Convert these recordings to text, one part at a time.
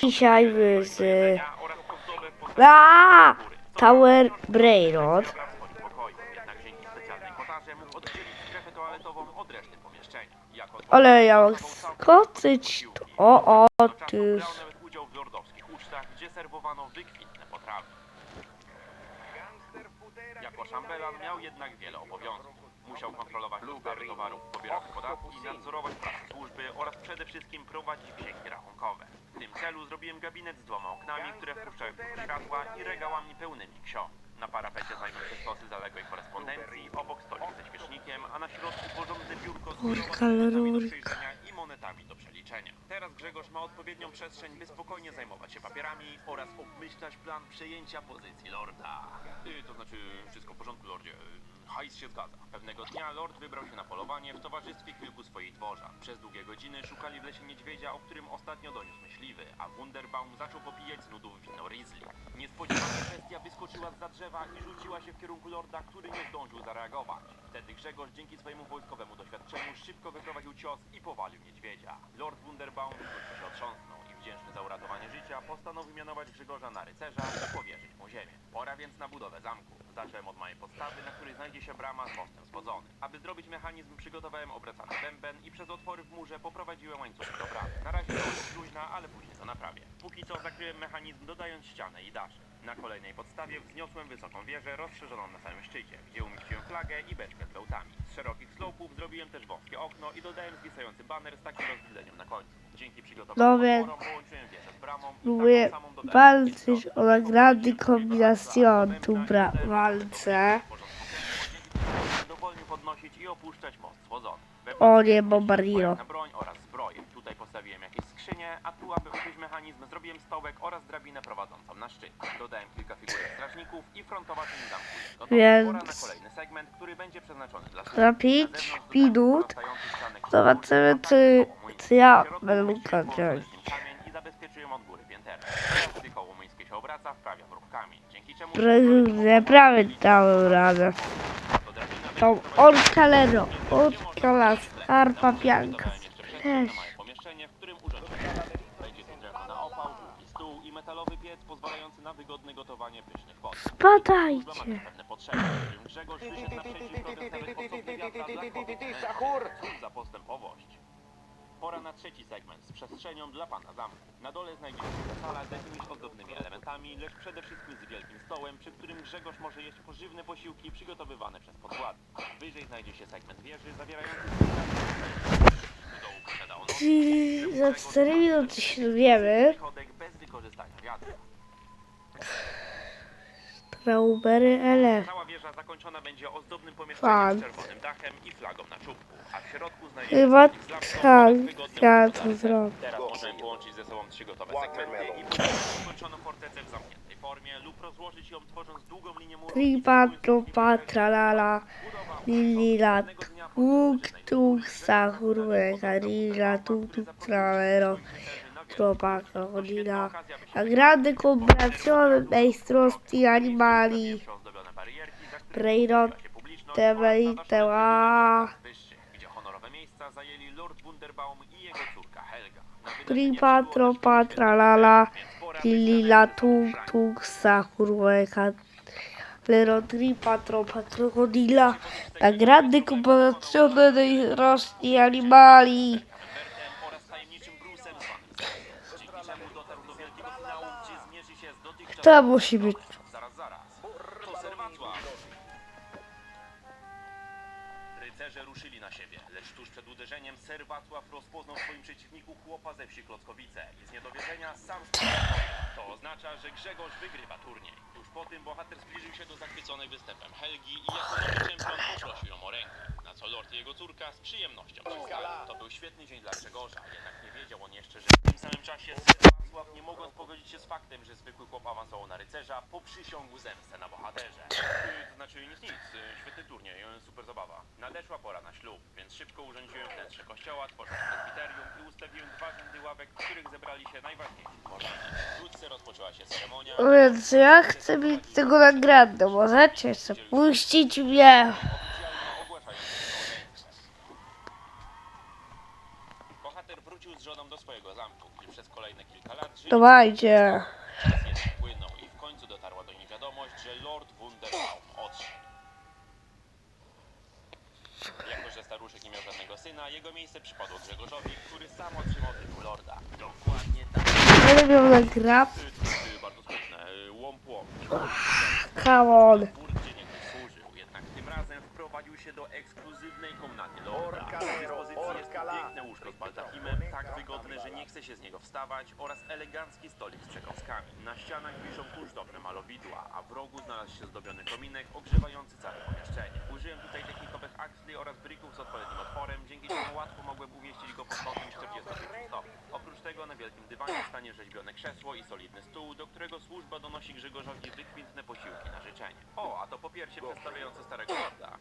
Dzisiaj z A! Tower Brainrod. Ale ja mam skoczyć. O, o, Czasu ty. Jako szambelan miał jednak wiele obowiązków. Musiał kontrolować dostawy towarów, pobierać podatki, nadzorować pracę służby oraz przede wszystkim prowadzić księgi rachunkowe. W tym celu zrobiłem gabinet z dwoma oknami, które wpuszczały światła i regałami pełnymi ksiąg. Na parapecie znajdą się stosy zaległej korespondencji, obok stolik ze świecznikiem, a na środku porządne biurko z biurowanymi do przejrzenia i monetami do przeliczenia. Teraz Grzegorz ma odpowiednią przestrzeń, by spokojnie zajmować się papierami oraz obmyślać plan przejęcia pozycji lorda. Y, to znaczy, wszystko w porządku, lordzie. Hajs się zgadza. Pewnego dnia lord wybrał się na polowanie w towarzystwie kilku swoich dworzan. Przez długie godziny szukali w lesie niedźwiedzia, o którym ostatnio doniósł myśliwy, a Wunderbaum zaczął popijać z nudów wino Riesling. Niespodziewanie bestia wyskoczyła z za drzewa i rzuciła się w kierunku lorda, który nie zdążył zareagować. Wtedy Grzegorz dzięki swojemu wojskowemu doświadczeniu szybko wyprowadził cios i powalił niedźwiedzia. Lord Wunderbaum wkrótce się otrząsnął i wdzięczny za uratowanie życia postanowił mianować Grzegorza na rycerza i powierzyć mu ziemię. Pora więc na budowę zamku. Zacząłem od małej podstawy, na której znajdzie się brama z mostem spodzonym. Aby zrobić mechanizm przygotowałem obracany bęben i przez otwory w murze poprowadziłem łańcuchy do bramy. Na razie to jest luźna, ale później to naprawię. Póki co zakryłem mechanizm dodając ścianę i daszek. Na kolejnej podstawie wzniosłem wysoką wieżę rozszerzoną na samym szczycie, gdzie umieściłem flagę i beczkę z bełtami. Z szerokich slopów zrobiłem też wąskie okno i dodałem zwisający baner z takim rozwidleniem na końcu. Dzięki przygotowanym No otworom połączyłem wieżę z bramą i taką samą walczyć o nagrady kombinacjon. Tu walczę. Dowolnie podnosić i opuszczać most słodzony. O nie, bombardiro. Broń oraz zbroję. Tutaj postawiłem jakieś skrzynie, a tu aby ukryć mechanizm zrobiłem stołek oraz drabinę prowadzącą na szczyt. Dodałem kilka figurek strażników i frontowa część zamku. gotowa. Więc- Pora na kolejny segment, który będzie przeznaczony dla służb. Za Na 5 zewnątrz dodałem minut porastający ścianek zobaczymy, czy, czy ja będę mógł połączony wziąć. z nim kamień i zabezpieczyłem od góry pięterem. Teraz gdy koło młyńskie się obraca, wprawia w ruch kamień, dzięki czemu... Naprawdę dałem radę. Tą Orkalero, Orkala Skarpa Bianca. Też. Pomieszczenie, w którym urządziłem Będzie tu drewno na opał, długi stół i metalowy piec pozwalający na wygodne gotowanie pysznych potraw. Służba ma Spadajcie. pewne potrzeby, którym Grzegorz wyszedł naprzeciw robiąc nawet osobny wiatrak dla kobiet. Cóż za postępowość. Pora na trzeci segment z przestrzenią dla pana zamku. Na dole znajdzie się sala z jakimiś ozdobnymi elementami, lecz przede wszystkim z wielkim stołem, przy którym Grzegorz może jeść pożywne posiłki przygotowywane przez podkłady. Wyżej znajdzie się segment wieży zawierający Do dołu posiada on Czyli za 4 minuty się dowiemy. Bez wykorzystania wiatra. Strawberry LF. Cała wieża zakończona będzie ozdobnym Fan. pomieszczeniem z czerwonym dachem i flagą na czubku, a w środku znajdzie się Chyba tak, ja to zrobię. Teraz możemy połączyć ze sobą trzy gotowe segmenty i ukończoną fortecę w zamkniętej formie lub rozłożyć ją tworząc długą linię. Tripa, trupa, tralala, lilila, tuk, tuk, sahurweka, lila, tuk, tuk, tralero, tropa, krokodila. Nagrady kombinazione dei strosti animali. Brainrod, TV i TV. Miejsca zajęli Lord Wunderbaum i jego córka Helga. Przybyło tropa, tralala, więc pora by lilila, znaleźć tuk, tuk, sahurweka, lero, tripa, tropa, krokodila. Animali. Lambertem oraz tajemniczym Ser Wacław rozpoznał w swoim przeciwniku chłopa ze wsi Klockowice i z niedowierzenia sam. To oznacza, że Grzegorz wygrywa turniej. Tuż po tym bohater zbliżył się do zachwyconej występem Helgi i jako nowy czempion poprosił ją o rękę, na co lord i jego córka z przyjemnością przystali. To był świetny dzień dla Grzegorza, jednak nie wiedział on jeszcze, że w tym samym czasie Ser Wacław nie mogąc pogodzić się z faktem, że zwykły chłop awansował na rycerza, poprzysiągł zemstę na bohaterze. Znaczy nic, nic, yy, świetny turniej, yy, super zabawa. Nadeszła pora na ślub, więc szybko urządziłem wnętrze kościoła, tworząc presbiterium i ustawiłem dwa rzędy ławek, w których zebrali się najważniejsi możliwi. Wkrótce rozpoczęła się ceremonia. Więc ja chcę mieć tego nagradę. Możecie przepuścić mnie. Oficjalnie ogłaszając Bohater wrócił z żoną do swojego zamku, gdzie przez kolejne kilka lat żył Dawajcie. Czas jednak płynął i w końcu dotarła do niej wiadomość, że Lord Wunderbaum odszedł. Jako, że staruszek nie miał żadnego syna, jego miejsce przypadło Grzegorzowi, który sam otrzymał tytuł lorda. Dokładnie tak. Ale miał na grab. Y, y, bardzo smutne. y, Łomp łomp. Come on. Dwór, gdzie niegdyś służył, jednak tym razem wprowadził się do jest tu piękne łóżko z baldachimem, tak wygodne, że nie chce się z niego wstawać oraz elegancki stolik z przekąskami. Na ścianach wiszą kunsztowne malowidła, a w rogu znalazł się zdobiony kominek ogrzewający całe pomieszczenie. Użyłem tutaj technikowych Axley oraz brików z odpowiednim otworem, dzięki czemu łatwo mogłem umieścić go pod kątem 45 stopni. Oprócz tego na wielkim dywanie stanie rzeźbione krzesło i solidny stół, do którego służba donosi Grzegorzowi wykwintne posiłki na życzenie. O, a to popiercie przedstawiające starego lorda.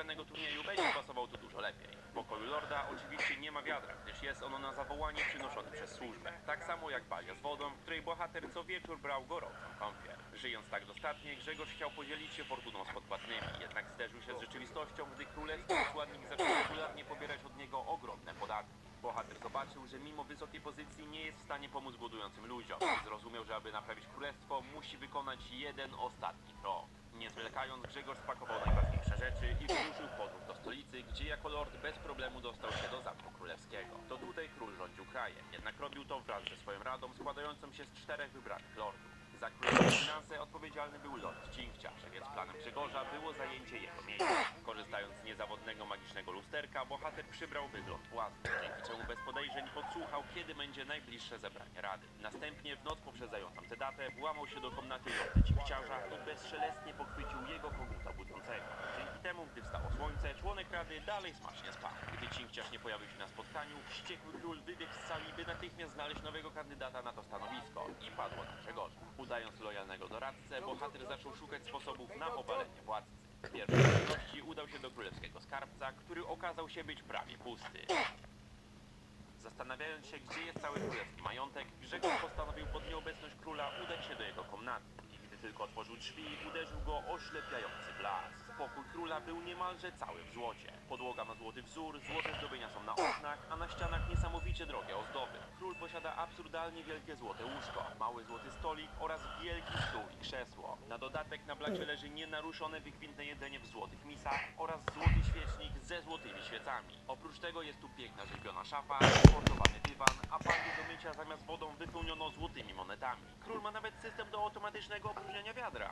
Wygranego turnieju będzie pasował tu dużo lepiej. W pokoju lorda oczywiście nie ma wiadra, gdyż jest ono na zawołanie przynoszone przez służbę. Tak samo jak balia z wodą, w której bohater co wieczór brał gorącą kąpiel. Żyjąc tak dostatnie, Grzegorz chciał podzielić się fortuną z podpłatnymi, jednak zderzył się z rzeczywistością, gdy królewski posłannik zaczął regularnie pobierać od niego ogromne podatki. Bohater zobaczył, że mimo wysokiej pozycji nie jest w stanie pomóc głodującym ludziom zrozumiał, że aby naprawić królestwo, musi wykonać jeden ostatni krok. Nie zwlekając, Grzegorz spakował najważniejsze rzeczy i wyruszył podróż do stolicy, gdzie jako lord bez problemu dostał się do Zamku Królewskiego. To tutaj król rządził krajem, jednak robił to wraz ze swoją radą składającą się z czterech wybranych lordów. Za królewskie finanse odpowiedzialny był lord Cinkciarz, więc planem Grzegorza było zajęcie jego miejsca. Korzystając z niezawodnego magicznego lusterka, bohater przybrał wygląd własny, dzięki czemu bez podejrzeń podsłuchał, kiedy będzie najbliższe zebranie rady. Następnie w noc poprzedzającą tę datę włamał się do komnaty lorda Cinkciarza i bezszelestnie pochwycił jego. Dzięki temu, gdy wstało słońce, członek rady dalej smacznie spał. Gdy Cinkciarz nie pojawił się na spotkaniu, wściekły król wybiegł z sali, by natychmiast znaleźć nowego kandydata na to stanowisko i padło na Grzegorza. Udając lojalnego doradcę, bohater zaczął szukać sposobów na obalenie władcy. W pierwszej kolejności udał się do królewskiego skarbca, który okazał się być prawie pusty. Zastanawiając się, gdzie jest cały królewski majątek, Grzegorz postanowił pod nieobecność króla udać się do jego komnaty. I gdy tylko otworzył drzwi, uderzył go oślepiający blask. Pokój króla był niemalże cały w złocie. Podłoga ma złoty wzór, złote zdobienia są na oknach, a na ścianach niesamowicie drogie ozdoby. Król posiada absurdalnie wielkie złote łóżko, mały złoty stolik oraz wielki stół i krzesło. Na dodatek na blacie leży nienaruszone wykwintne jedzenie w złotych misach oraz złoty świecznik ze złotymi świecami. Oprócz tego jest tu piękna rzeźbiona szafa, sportowany dywan, a panie do mycia zamiast wodą wypełniono złotymi monetami. Król ma nawet system do automatycznego opróżniania wiadra.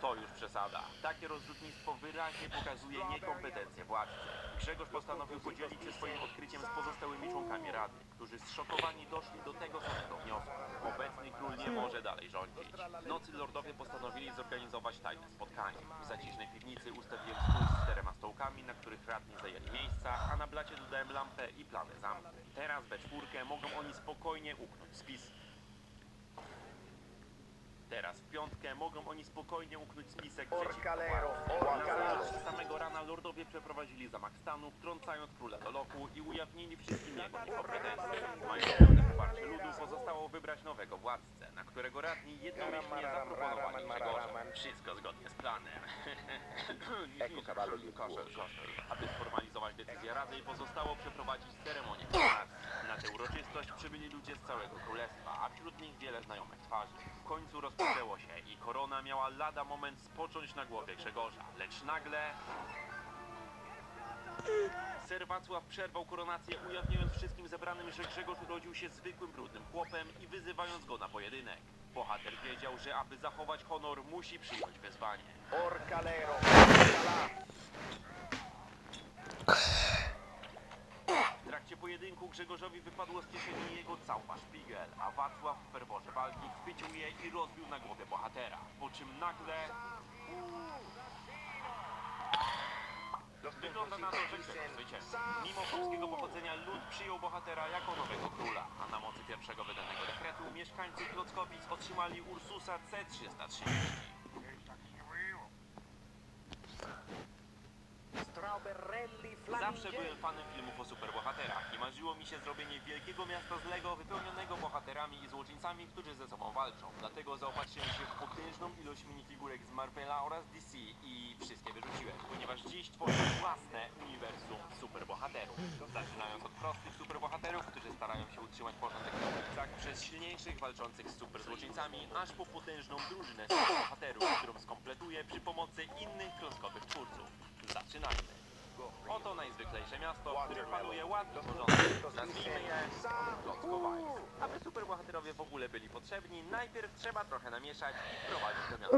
To już przesada. Takie rozrzutnictwo wyraźnie pokazuje niekompetencję władcy. Grzegorz postanowił podzielić się swoim odkryciem z pozostałymi członkami Rady, którzy zszokowani doszli do tego samego wniosku. Obecny król nie może dalej rządzić. W nocy lordowie postanowili zorganizować tajne spotkanie. W zacisznej piwnicy ustawiłem stół z czterema stołkami, na których radni zajęli miejsca, a na blacie dodałem lampę i planę zamku. Teraz we czwórkę mogą oni spokojnie uknąć spis Teraz w piątkę mogą oni spokojnie uknąć spisek przeciwko lordowie przeprowadzili zamach stanu, wtrącając króla do lochu i ujawnili wszystkim jego niekompetencje. Mając pełne poparcie ludu, pozostało wybrać nowego władcę, na którego radni jednomyślnie zaproponowali Grzegorza. Wszystko zgodnie z planem. kaszel, kaszel. Aby sformalizować decyzję Rady, pozostało przeprowadzić ceremonię koronacji. Na tę uroczystość przybyli ludzie z całego królestwa, a wśród nich wiele znajomych twarzy. W końcu rozpoczęło się i korona miała lada moment spocząć na głowie Grzegorza, lecz nagle... Ser Wacław przerwał koronację, ujawniając wszystkim zebranym, że Grzegorz urodził się zwykłym brudnym chłopem i wyzywając go na pojedynek. Bohater wiedział, że aby zachować honor, musi przyjąć wyzwanie. W trakcie pojedynku Grzegorzowi wypadło z kieszeni jego całpa szpigel, a Wacław w ferworze walki chwycił je i rozbił na głowie bohatera. Po czym nagle... Wygląda na to, że. Mimo polskiego pochodzenia lud przyjął bohatera jako nowego króla, a na mocy pierwszego wydanego dekretu mieszkańcy Klockowic otrzymali Ursusa C-330. Zawsze byłem fanem filmów o superbohaterach i marzyło mi się zrobienie wielkiego miasta z Lego wypełnionego bohaterami i złoczyńcami, którzy ze sobą walczą. Dlatego zaopatrzyłem się w potężną ilość minifigurek z Marvela oraz DC i wszystkie wyrzuciłem, ponieważ dziś tworzę własne uniwersum superbohaterów. Zaczynając od prostych superbohaterów, którzy starają się utrzymać porządek na ulicach, przez silniejszych walczących z superzłoczyńcami, aż po potężną drużynę superbohaterów, którą skompletuję przy pomocy innych klockowych twórców. Zaczynajmy. Oto najzwyklejsze miasto, w którym panuje ładny porządek. Nazwijmy je. Aby superbohaterowie w ogóle byli potrzebni, najpierw trzeba trochę namieszać i wprowadzić do miasta.